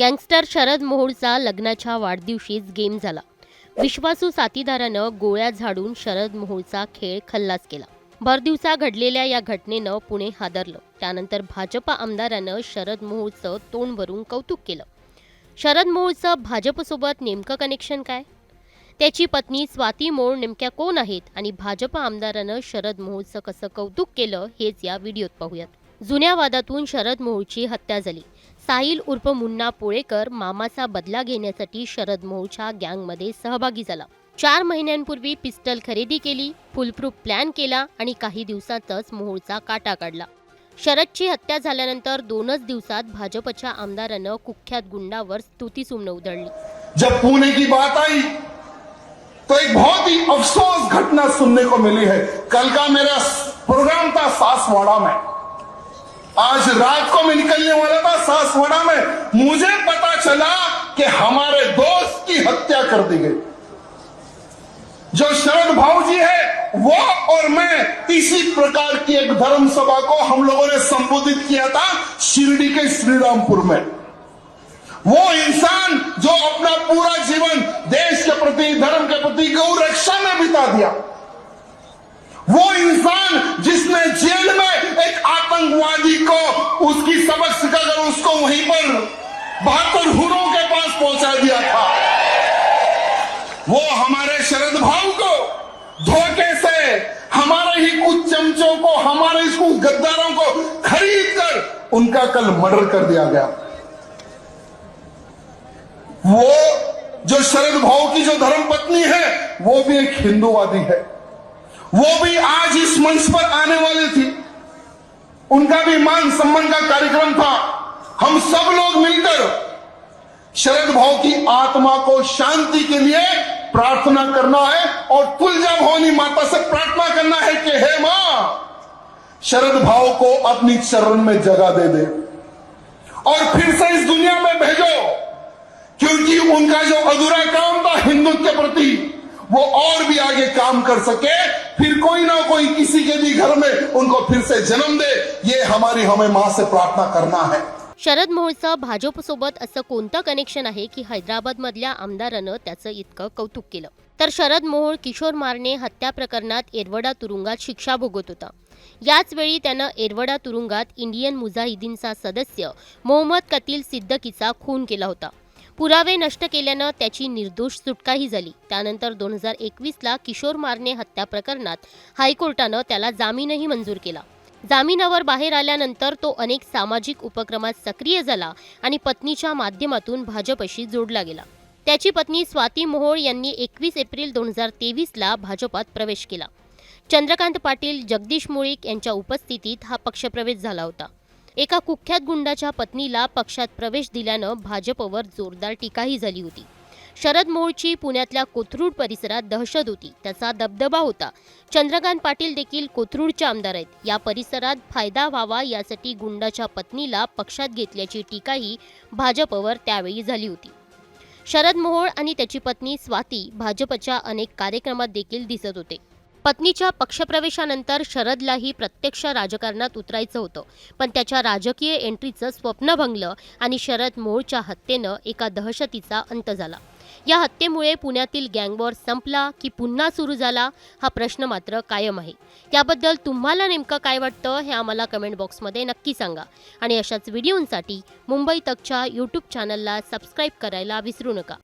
Gangster Sharad मोहोळचा लग्नाच्या वाढदिवशीच game झाला. विश्वासू साथीदारानं गोळ्या झाडून शरद मोहोळचा खेळ खल्लास केला. भरदिवसा घडलेल्या या घटनेनं पुणे हादरलं. त्यानंतर भाजपा आमदारानं शरद मोहोळचं तोंड भरून कौतुक केलं. शरद मोहोळचं भाजपसोबत नेमकं कनेक्शन काय? त्याची पत्नी स्वाती मोळ नेमक्या कोण आहेत? आणि भाजपा आमदारानं शरद मोहोळचं कसं कौतुक केलं? हेच या व्हिडिओत पाहूयात. जुन्या वादातून शरद मोहोळची हत्या झाली. साहिल उर्फ मुन्ना पोळेकर मामाचा बदला घेण्यासाठी शरद मोहोळच्या गँगमध्ये सहभागी झाला. चार महिन्यांपूर्वी पिस्टल खरेदी केली फुलप्रूफ प्लॅन केला आणि काही दिवसातच मोहोळचा काटा काढला. शरदची हत्या झाल्यानंतर दोनच दिवसात भाजपच्या आमदारानं कुख्यात गुंडावर स्तुती स्तुतीसुमनं उधळली. जब पुणे की बात आई तो एक बहुत ही अफसोस घटना सुनने को मिली है। कल का मेरा प्रोग्राम था सासवाड़ा में। आज रात को मैं निकलने वाला था। सासवाड़ा में मुझे पता चला कि हमारे दोस्त की हत्या कर दी गई। जो शरद भाऊ जी है, वो और मैं इसी प्रकार की एक धर्म सभा को हम लोगों ने संबोधित किया था शिरडी के श्रीरामपुर में। वो इंसान जो अपना पूरा जीवन देश के प्रति, धर्म के प्रति गौ रक्षा में बिता दिया। वो इंसान जिसने जेल में एक आतंकवादी को, उसकी सबक सिखाकर उसको वहीं पर बहत्तर हुरों के पास पहुँचा दिया था। वो हमारे शरद भाव को धोखे से हमारे ही कुछ चमचों को, हमारे ही कुछ गद्दारों को खरीद कर उनका कल मर्डर कर दिया गया। वो जो शरद भाव की जो धर्म पत्नी है, वो भी एक हिंदूवादी है। वो भी आज इस मंच पर आने वाली थी। उनका भी मान सम्मान का कार्यक्रम था। हम सब लोग मिलकर शरद भाव की आत्मा को शांति के लिए प्रार्थना करना है और तुलजा भवानी माता से प्रार्थना करना है कि, हे माँ, शरद भाव को अपनी चरण में जगह दे दे और फिर से इस दुनिया में भेजो, क्योंकि उनका जो अधूरा काम था हिंदुत्व के प्रति वो और भी आगे काम कर सके। फिर कोई ना कोई किसी के भी घर में उनको फिर से जन्म दे। ये हमारी हमें माँ से प्रार्थना करना है। शरद मोहोळचं भाजपसोबत असं कोणतं कनेक्शन आहे की हैदराबादमधल्या आमदारानं त्याचं इतकं कौतुक केलं? तर शरद मोहोळ किशोर मारणे हत्या प्रकरणात एरवडा तुरुंगात शिक्षा भोगत होता. याच वेळी त्यानं एरवडा तुरुंगात इंडियन मुजाहिदीनचा सदस्य मोहम्मद कतील सिद्दकीचा खून केला होता. पुरावे नष्ट केल्यानं त्याची निर्दोष सुटकाही झाली. त्यानंतर दोन हजार एकवीसला किशोर मारणे हत्या प्रकरणात हायकोर्टानं त्याला जामीनही मंजूर केला. जामिनावर बाहेर आल्यानंतर तो अनेक सामाजिक उपक्रमात सक्रिय झाला आणि पत्नीच्या माध्यमातून भाजपशी जोडला गेला. त्याची पत्नी स्वाती मोहोळ यांनी एकवीस एप्रिल दोन हजार तेवीसला भाजपात प्रवेश केला. चंद्रकांत पाटील जगदीश मुळीक यांच्या उपस्थितीत हा पक्षप्रवेश झाला होता. एका कुख्यात गुंडाच्या पत्नीला पक्षात प्रवेश दिल्यानं भाजपवर जोरदार टीकाही झाली होती. शरद मोहोळची पुण्यातल्या कोथरूड परिसरात दहशत होती. त्याचा दबदबा होता. चंद्रकांत पाटील देखील कोथरूडचे आमदार आहेत. या परिसरात फायदा व्हावा यासाठी गुंडाच्या पत्नीला पक्षात घेतल्याची टीकाही भाजपवर त्यावेळी झाली होती. शरद मोहोळ आणि त्याची पत्नी स्वाती भाजपच्या अनेक कार्यक्रमात देखील दिसत होते. पत्नीच्या पक्षप्रवेशानंतर शरदलाही प्रत्यक्ष राजकारणात उतरायचं होतं. पण त्याच्या राजकीय एंट्रीचं स्वप्न भंगलं आणि शरद मोळच्या हत्येनं एका दहशतीचा अंत झाला. या हत्येमुळे पुण्यातील गँगवॉर संपला की पुन्हा सुरू झाला हा प्रश्न मात्र कायम आहे. याबद्दल तुम्हाला नेमकं काय वाटतं हे आम्हाला कमेंट बॉक्समध्ये नक्की सांगा. आणि अशाच व्हिडिओंसाठी मुंबई तकच्या यूट्यूब चॅनलला सबस्क्राईब करायला विसरू नका.